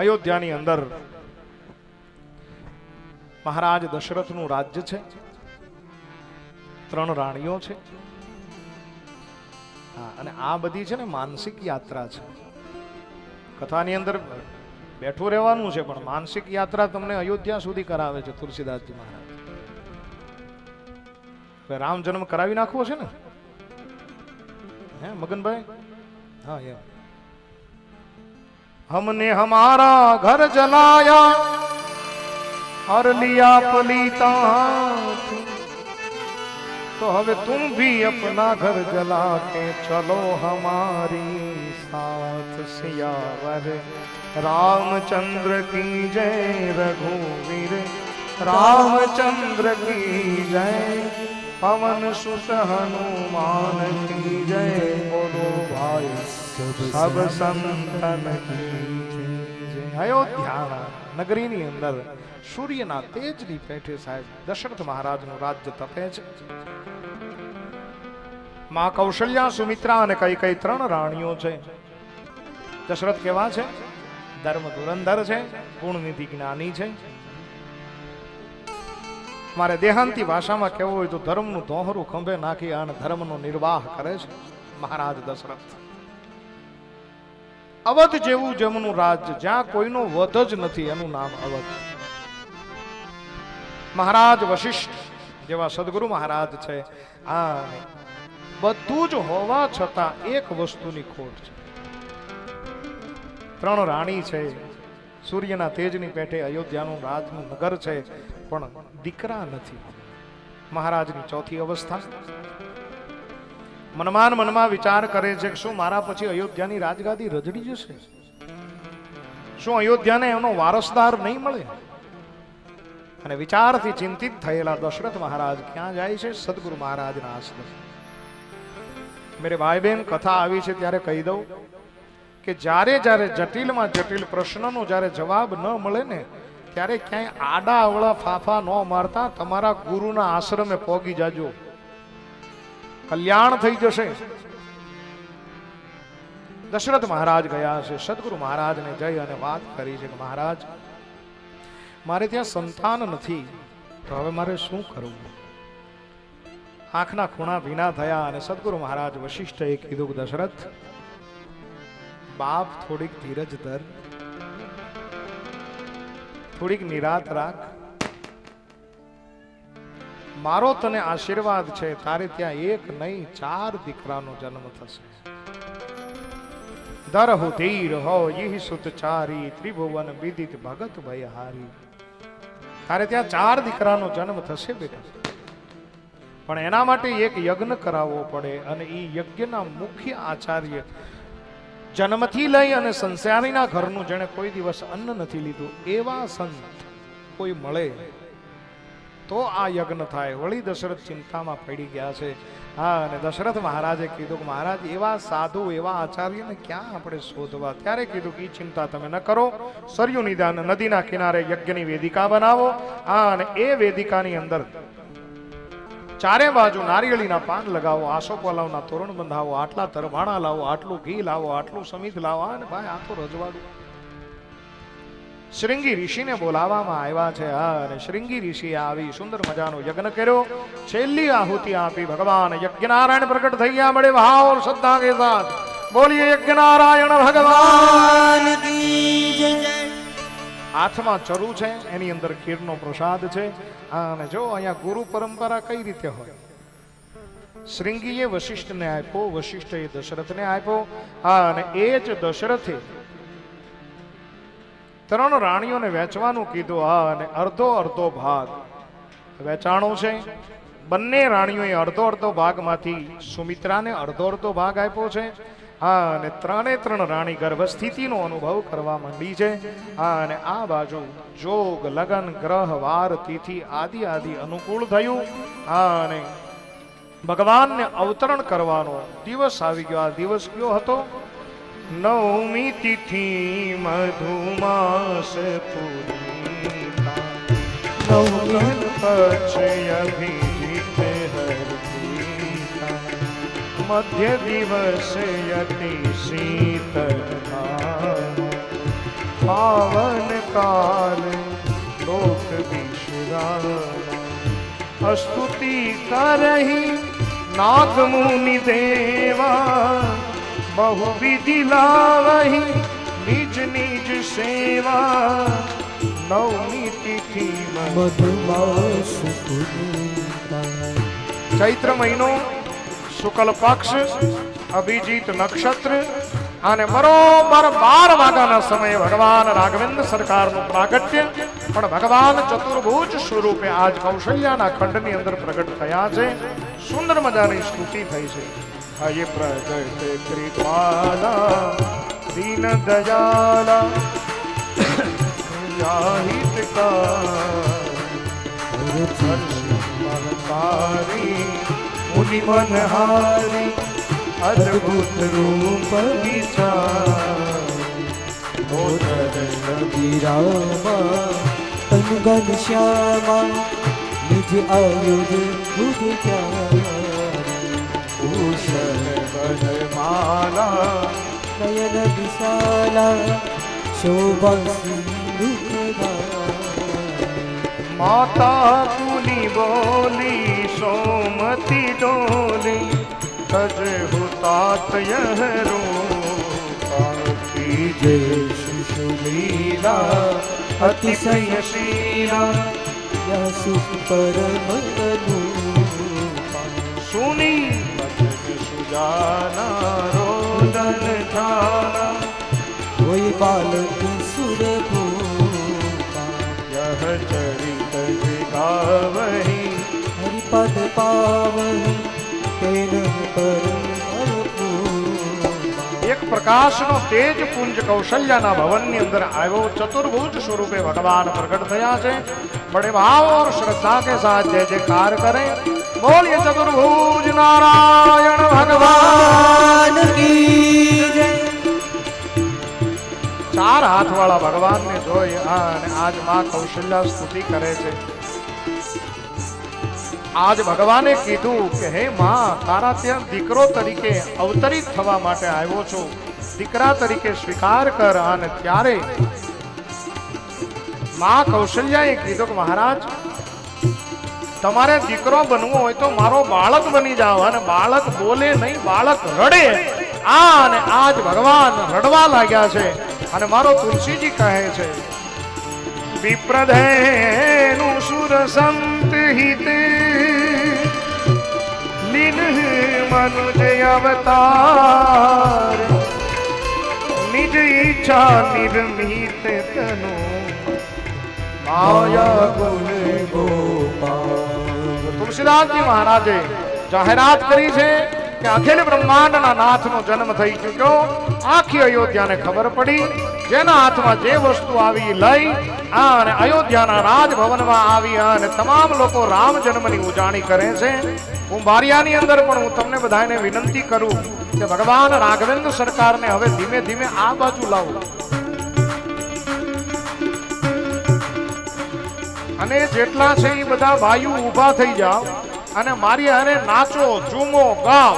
અયોધ્યાની અંદર મહારાજ દશરથનું રાજ્ય છે. ત્રણ રાણીઓ છે. હા, અને આ બધી છે ને માનસિક યાત્રા છે. કથાની અંદર બેઠું રહેવાનું છે, પણ માનસિક યાત્રા તમને અયોધ્યા સુધી કરાવે છે, તુલસીદાસજી મહારાજ. રામ જન્મ કરાવી નાખવો છે ને? હે, મગનભાઈ? હા, એમ. हमने हमारा घर जलाया और लिया पलीता हाथ तो હવે तुम भी अपना घर जला के चलो हमारी साथ सियावर रामचंद्र की जय रघुवीर रामचंद्र की जय पवन सुत हनुमान की जय बोलो भाई સબ સંતન અયોધ્યા નગરીની અંદર સૂર્યના તેજની પેઠે સાહેબ દશરથ મહારાજનું રાજ્ય તપે છે. માં કૌશલ્યા, સુમિત્રા અને કઈ કઈ ત્રણ રાણીઓ છે. દશરથ કેવા છે? ધર્મ ધુરંધર છે, ગુણનિધિ જ્ઞાની છે. મારે દેહાંતી ભાષામાં કહેવું હોય તો ધર્મનું દોહરું ખંભે નાખી અને ધર્મનો નિર્વાહ કરે છે. મહારાજ દશરથ. અવધ જેવું જેમનું રાજ્ય જ્યાં કોઈનો વધ જ નથી, એનું નામ અવધ. મહારાજ વશિષ્ઠ જેવા સદગુરુ મહારાજ છે. આ બધું જ હોવા છતાં એક વસ્તુની ખોટ છે. ત્રણ રાણી છે. સૂર્યના તેજની પેઠે અયોધ્યાનું રાજનું નગર છે, પણ દીકરા નથી. મહારાજની ચોથી અવસ્થા. મનમાં મનમાં વિચાર કરે છે શું મારા પછી અયોધ્યાની રાજગાદી રજડી જશે? શું અયોધ્યાને એનો વારસદાર નહીં મળે? અને વિચારથી ચિંતિત થયેલા દશરથ મહારાજ, ક્યાં જાય છે સદગુરુ મહારાજના આશ્રમ? મેરે ભાઈ બહેન કથા આવી છે ત્યારે કહી દઉં કે જ્યારે જ્યારે જટિલમાં જટિલ પ્રશ્નનો જ્યારે જવાબ ન મળે ને, ત્યારે ક્યાંય આડા અવળા ફાફા ન મારતા તમારા ગુરુના આશ્રમે પોગી જાજો. કલ્યાણ થઈ જશે. દશરથ મહારાજ ગયા છે. સદગુરુ મહારાજને જઈ અને વાત કરી છે કે મહારાજ, મારે ત્યાં સંતાન નથી, તો હવે મારે શું કરવું? આંખના ખૂણા ભીના થયા અને સદગુરુ મહારાજ વશિષ્ઠએ કીધું દશરથ, બાપ થોડીક ધીરજ ધર. થોડીક નિરાત રાખ. મારો તને આશીર્વાદ છે, તારે ત્યાં એક નહીં, ચાર દીકરાનો જન્મ થશે. દરહુ ધીર હો, યહી સુતચારી ત્રિભુવન વિદિત ભગત ભયહારી તારે ત્યાં ચાર દીકરાનો જન્મ થશે બેટા. પણ એના માટે એક યજ્ઞ કરાવવો પડે અને એ યજ્ઞના મુખ્ય આચાર્ય જન્મથી લઈ અને સંસારીના ઘરનું જેણે કોઈ દિવસ અન્ન નથી લીધું, એવા સંત કોઈ મળે. તો આ યજ્ઞ થાય. વળી દશરથ ચિંતામાં પડી ગયા છે. હા, અને દશરથ મહારાજે કીધું કે મહારાજ, એવા સાધુ, એવા આચાર્યને ક્યાં આપણે શોધવા? ત્યારે કીધું કે એ ચિંતા તમે ન કરો. સરયુ નિદાન નદીના કિનારે યજ્ઞની વેદિકા બનાવો. હા, અને એ વેદિકાની અંદર ચારે બાજુ નારિયેળીના પાન લગાવો આસો તોરણ બંધાવો, આટલા તરભાણા લાવો, આટલું ઘી લાવો, આટલું સમિત લાવો. અને ભાઈ, આ તો રજવાડું. શ્રીંગી ઋષિને બોલાવવામાં આવ્યા છે. અને શ્રીંગી ઋષિએ આવી સુંદર મજાનો યજ્ઞ કર્યો. છેલ્લી આહુતિ આપી ભગવાન. યજ્ઞનારાયણ પ્રગટ થઈ ગયા. મળે ભાવ ઓર શ્રદ્ધા કે સાથ બોલીએ યજ્ઞનારાયણ ભગવાન. હાથમાં ચરુ છે, એની અંદર ખીરનો પ્રસાદ છે. અને જો અહીંયા ગુરુ પરંપરા કઈ રીતે હોય? શ્રીંગીએ વશિષ્ઠને આપ્યો, વશિષ્ઠએ દશરથને આપ્યો. અને એ જ દશરથે ત્રણ રાણીઓને વેચવાનું કીધું. હા, અને અડધો અડધો ભાગ વેચાણો છે. બંને રાણીઓએ અડધો અડધો ભાગમાંથી સુમિત્રાને અડધો અડધો ભાગ આપ્યો છે. હા, અને ત્રણે ત્રણ રાણી ગર્ભસ્થિતિનો અનુભવ કરવા માંડી છે. હા, અને આ બાજુ જોગ, લગન, ગ્રહ, વાર, તિથિ આદિ આદિ અનુકૂળ થયું. હા, અને ભગવાનને અવતરણ કરવાનો દિવસ આવી ગયો. આ દિવસ કયો હતો? નવમી તિથિ મધુમાસ પૂર્ણિતા નવગણ પછી અભિજીત હરિતા મધ્ય દિવસે અતિ શીતળ પાવન કાલ, લોક વિશ્રામ સ્તુતિ કરહી નાગ મુનિ દેવા. બહુ વિધિ લાવહી નિજ નિજ સેવા નવમી તિથિ ચૈત્ર મહિનો શુકલ પક્ષ અભિજીત નક્ષત્ર અને બરોબર બાર વાગ્યાના સમયે ભગવાન રાઘવેન્દ્ર સરકારનું પ્રાગટ્ય પણ ભગવાન ચતુર્ભુજ સ્વરૂપે આજ કૌશલ્યાના ખંડની અંદર પ્રગટ થયા છે સુંદર મજાની સ્તુતિ થઈ છે હય પ્રગટ કૃપાલા દીન દયાલા જાહિતકારી મુનિ મનહારી અદ્ભુત રૂપ વિચારી વિરામા તન ઘન શ્યામા, નિજ આયુધ બુધ ભૂષણ માલા નયન વિશાલા શોભા સિંધુધા માતા કુલી બોલી સોમતી ડોલી તજ હુતાત યહ રૂપી જય શિશુલીલા અતિશયશીલા યસુ પરમ એક પ્રકાશનો તેજ પુંજ કૌશલ્યાના ભવનની અંદર આવ્યો. ચતુર્ભુજ સ્વરૂપે ભગવાન પ્રગટ થયા છે. બડે ભાવ ઓર શ્રદ્ધા કે સાથ જય જયકાર કરે. બોલીએ ચતુર્ભુજ નારાયણ ભગવાન કી ચાર હાથ વાળા ભગવાનને જોઈ અને આજમાં કૌશલ્યા સ્તુતિ કરે છે. આજ ભગવાને કીધું કે, હે માં, તારા ત્યાં દીકરો તરીકે અવતરિત થવા માટે આવ્યો છું. દીકરા તરીકે સ્વીકાર કર અને ત્યારે માં કૌશલ્યાએ કીધું કે, મહારાજ, તમારે દીકરો બનવો હોય તો મારો બાળક બની જાઓ અને બાળક બોલે નહીં, બાળક રડે. આ અને આજ ભગવાન રડવા લાગ્યા છે અને મારો તુલસીજી કહે છે, વિપ્રધેનું સુર સંત હિતે લીન મનુજ અવતાર નિજ ઈચ્છા નિર્મિત તનો માયા ગુણ ગોપાલ તુલસીદાસજી મહારાજે જાહેરાત કરી છે કે અખિલ બ્રહ્માંડના નાથનો જન્મ થઈ ચૂક્યો. આખી અયોધ્યાને ખબર પડી. જેના હાથમાં જે વસ્તુ આવી લઈ અને અયોધ્યાના રાજભવનમાં આવી અને તમામ લોકો રામ જન્મની ઉજાણી કરે છે. હું બારિયાની અંદર પણ હું તમને બધાને વિનંતી કરું કે ભગવાન રાઘવેન્દ્ર સરકારને હવે ધીમે ધીમે આ બાજુ લાવો. અને જેટલા છે એ બધા ભાઈઓ ઊભા થઈ જાઓ. અને મારી હારે નાચો ઝૂમો ગાઓ.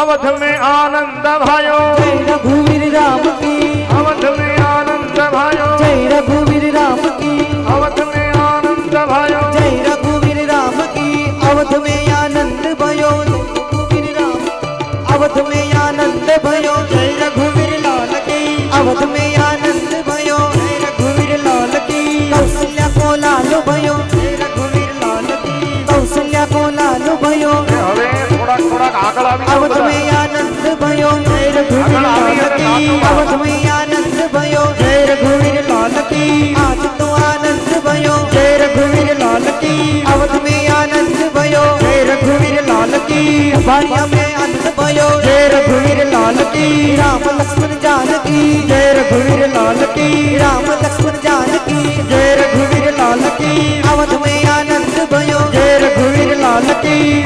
અવધ મે આનંદ ભાયો જય રઘુવીર રામ કી. અવધ મે આનંદ ભાયો જય રઘુવીર રામ થોડાક આગળ આવી અવધ મેં આનંદ ભયો જય રઘુવીર લાલકી અવધ મેં આનંદ ભયો જય રઘુવીર લાલકી આજ તો આનંદ ભયો જય રઘુવીર લાલકી અવધ મેં આનંદ ભયો જય રઘુવીર લાલકી વાણિયા મેં અંત ભયો જય રઘુવીર લાલકી રામ લક્ષ્મણ જાનકી જય રઘુવીર લાલકી રામ લક્ષ્મણ જાનકી જય રઘુવીર લાલકી અવધ મેં આનંદ ભયો જય રઘુવીર લાલકી